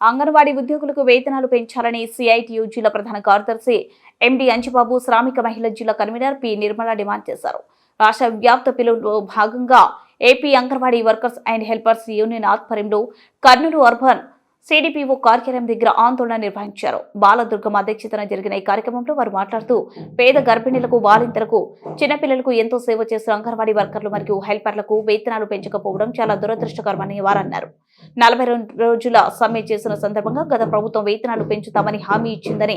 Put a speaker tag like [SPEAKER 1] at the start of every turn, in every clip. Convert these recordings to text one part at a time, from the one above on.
[SPEAKER 1] అంగన్వాడీ ఉద్యోగులకు వేతనాలు పెంచాలని సిఐటియు జిల్లా ప్రధాన కార్యదర్శి ఎండి అంజబాబు శ్రామిక మహిళా జిల్లా కన్వీనర్ పి నిర్మల డిమాండ్ చేశారు. రాష్ట్ర వ్యాప్త పిలుపులో భాగంగా AP anganwadi workers and helpers union ఆధ్వర్యంలో కర్నూలు అర్బన్ సిడిపిఓ కార్యాలయం దగ్గర ఆందోళన నిర్వహించారు. బాలదుర్గం అధ్యక్షతన జరిగిన ఈ కార్యక్రమంలో వారు మాట్లాడుతూ పేద గర్భిణీలకు బాలింతలకు చిన్నపిల్లలకు ఎంతో సేవ చేస్తున్న అంగన్వాడీ వర్కర్లు మరియు హెల్పర్లకు వేతనాలు పెంచకపోవడం చాలా దురదృష్టకరమని వారు అన్నారు నలభై రెండు రోజుల సమ్మె చేసిన సందర్భంగా గత ప్రభుత్వం వేతనాలు పెంచుతామని హామీ ఇచ్చిందని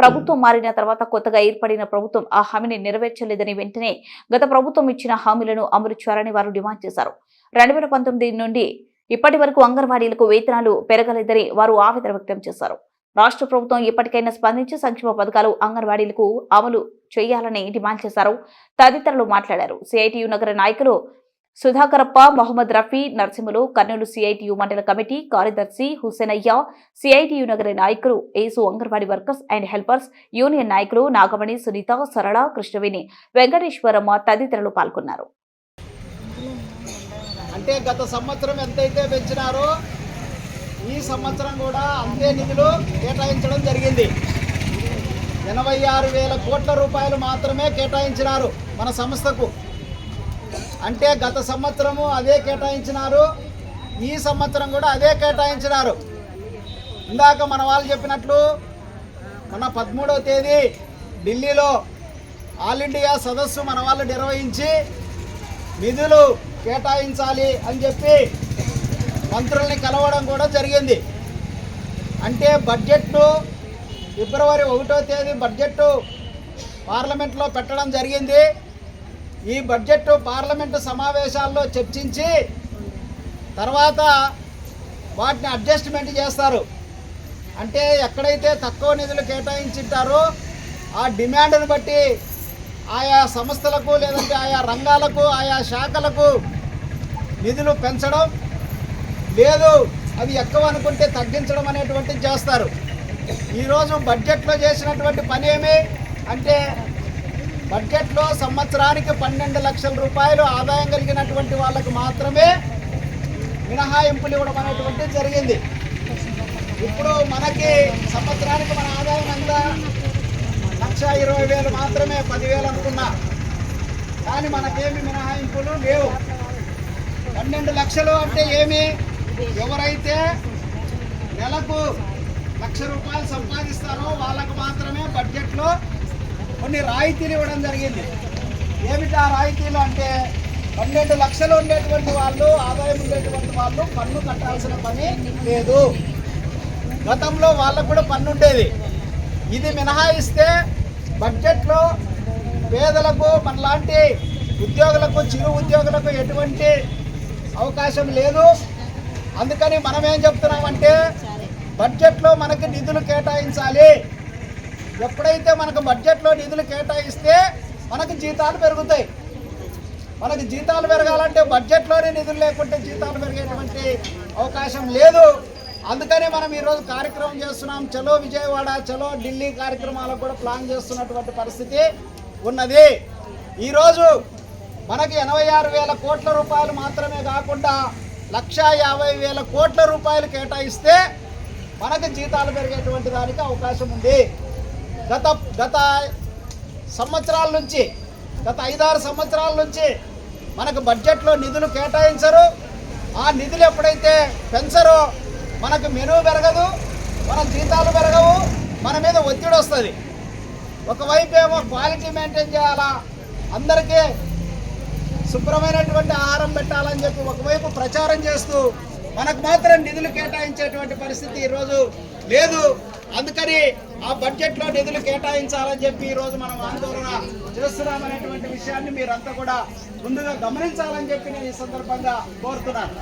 [SPEAKER 1] ప్రభుత్వం మారిన తర్వాత కొత్తగా ఏర్పడిన ప్రభుత్వం ఆ హామీని నెరవేర్చలేదని వెంటనే గత ప్రభుత్వం ఇచ్చిన హామీలను అమలు చేయాలని వారు డిమాండ్ చేశారు. రెండు పంతొమ్మిది నుండి ఇప్పటి వరకు అంగన్వాడీలకు వేతనాలు పెరగలేదని వారు ఆవేదన వ్యక్తం చేశారు. రాష్ట్ర ప్రభుత్వం ఇప్పటికైనా స్పందించి సంక్షేమ పథకాలు అంగన్వాడీలకు అమలు చేయాలని డిమాండ్ చేశారు. తదితరులు మాట్లాడారు. సిఐటియు నగర నాయకులు సుధాకరప్ప మహమ్మద్ రఫీ నర్సింహులు కర్నూలు సిఐటియు మండల కమిటీ కార్యదర్శి హుసేనయ్య సిఐటియు నగర నాయకులు Yesu anganwadi workers and helpers union నాయకులు నాగమణి సునీత సరళ కృష్ణవేణి వెంకటేశ్వరమ్మ తదితరులు పాల్గొన్నారు.
[SPEAKER 2] అంటే గత సంవత్సరం ఎంతైతే పెంచినారో ఈ సంవత్సరం కూడా అంతే నిధులు కేటాయించడం జరిగింది. ఎనభై ఆరు వేల కోట్ల రూపాయలు మాత్రమే కేటాయించినారు మన సంస్థకు. అంటే గత సంవత్సరము అదే కేటాయించినారు ఈ సంవత్సరం కూడా అదే కేటాయించినారు. ఇందాక మన వాళ్ళు చెప్పినట్లు మన పదమూడవ తేదీ ఢిల్లీలో ఆల్ ఇండియా సదస్సు మన వాళ్ళు నిర్వహించి నిధులు కేటాయించాలి అని చెప్పి మంత్రుల్ని కలవడం కూడా జరిగింది. అంటే బడ్జెట్ను ఫిబ్రవరి ఒకటో తేదీ బడ్జెట్ పార్లమెంట్లో పెట్టడం జరిగింది. ఈ బడ్జెట్ పార్లమెంటు సమావేశాల్లో చర్చించి తర్వాత వాటిని అడ్జస్ట్మెంట్ చేస్తారు. అంటే ఎక్కడైతే తక్కువ నిధులు కేటాయించింటారో ఆ డిమాండ్ను బట్టి ఆయా సంస్థలకు లేదంటే ఆయా రంగాలకు ఆయా శాఖలకు నిధులు పెంచడం లేదు. అవి ఎక్కువ అనుకుంటే తగ్గించడం అనేటువంటిది చేస్తారు. ఈరోజు బడ్జెట్లో చేసినటువంటి పని ఏమి? అంటే బడ్జెట్లో సంవత్సరానికి పన్నెండు లక్షల రూపాయలు ఆదాయం కలిగినటువంటి వాళ్ళకు మాత్రమే మినహాయింపులు ఇవ్వడం అనేటువంటిది జరిగింది. ఇప్పుడు మనకి సంవత్సరానికి మన ఆదాయం ఎంత? లక్ష ఇరవై వేలు మాత్రమే పదివేలు అనుకున్నా. కానీ మనకేమి మినహాయింపులు లేవు. పన్నెండు లక్షలు అంటే ఏమి? ఎవరైతే నెలకు లక్ష రూపాయలు సంపాదిస్తారో వాళ్ళకు మాత్రమే బడ్జెట్లో కొన్ని రాయితీలు ఇవ్వడం జరిగింది. ఏమిటి ఆ రాయితీలు అంటే పన్నెండు లక్షలు ఉండేటువంటి వాళ్ళు ఆదాయం ఉండేటువంటి వాళ్ళు పన్ను కట్టాల్సిన పని లేదు. గతంలో వాళ్ళకు కూడా పన్ను ఉండేది. ఇది మినహాయిస్తే బడ్జెట్లో పేదలకు మనలాంటి ఉద్యోగులకు చిరు ఉద్యోగులకు ఎటువంటి అవకాశం లేదు. అందుకని మనం ఏం చెప్తున్నామంటే బడ్జెట్లో మనకి నిధులు కేటాయించాలి. ఎప్పుడైతే మనకు బడ్జెట్లో నిధులు కేటాయిస్తే మనకు జీతాలు పెరుగుతాయి. మనకి జీతాలు పెరగాలంటే బడ్జెట్లోనే నిధులు లేకుంటే జీతాలు పెరిగేటువంటి అవకాశం లేదు. అందుకనే మనం ఈరోజు కార్యక్రమం చేస్తున్నాం. చలో విజయవాడ చలో ఢిల్లీ కార్యక్రమాలకు కూడా ప్లాన్ చేస్తున్నటువంటి పరిస్థితి ఉన్నది. ఈరోజు మనకి ఎనభై ఆరు వేల కోట్ల రూపాయలు మాత్రమే కాకుండా లక్ష యాభై వేల కోట్ల రూపాయలు కేటాయిస్తే మనకు జీతాలు పెరిగేటువంటి దానికి అవకాశం ఉంది. గత గత సంవత్సరాల నుంచి గత ఐదారు సంవత్సరాల నుంచి మనకు బడ్జెట్లో నిధులు కేటాయించరు. ఆ నిధులు ఎప్పుడైతే పెంచరో మనకు మెను పెరగదు మన జీతాలు పెరగవు మన మీద ఒత్తిడి వస్తుంది. ఒకవైపు ఏమో క్వాలిటీ మెయింటైన్ చేయాలా అందరికీ శుభ్రమైనటువంటి ఆహారం పెట్టాలని చెప్పి ఒకవైపు ప్రచారం చేస్తూ మనకు మాత్రం నిధులు కేటాయించేటువంటి పరిస్థితి ఈరోజు లేదు. అందుకని ఆ బడ్జెట్లో నిధులు కేటాయించాలని చెప్పి ఈరోజు మనం ఆందోళన చేస్తున్నామనేటువంటి విషయాన్ని మీరంతా కూడా ముందుగా గమనించాలని చెప్పి నేను ఈ సందర్భంగా కోరుతున్నాను.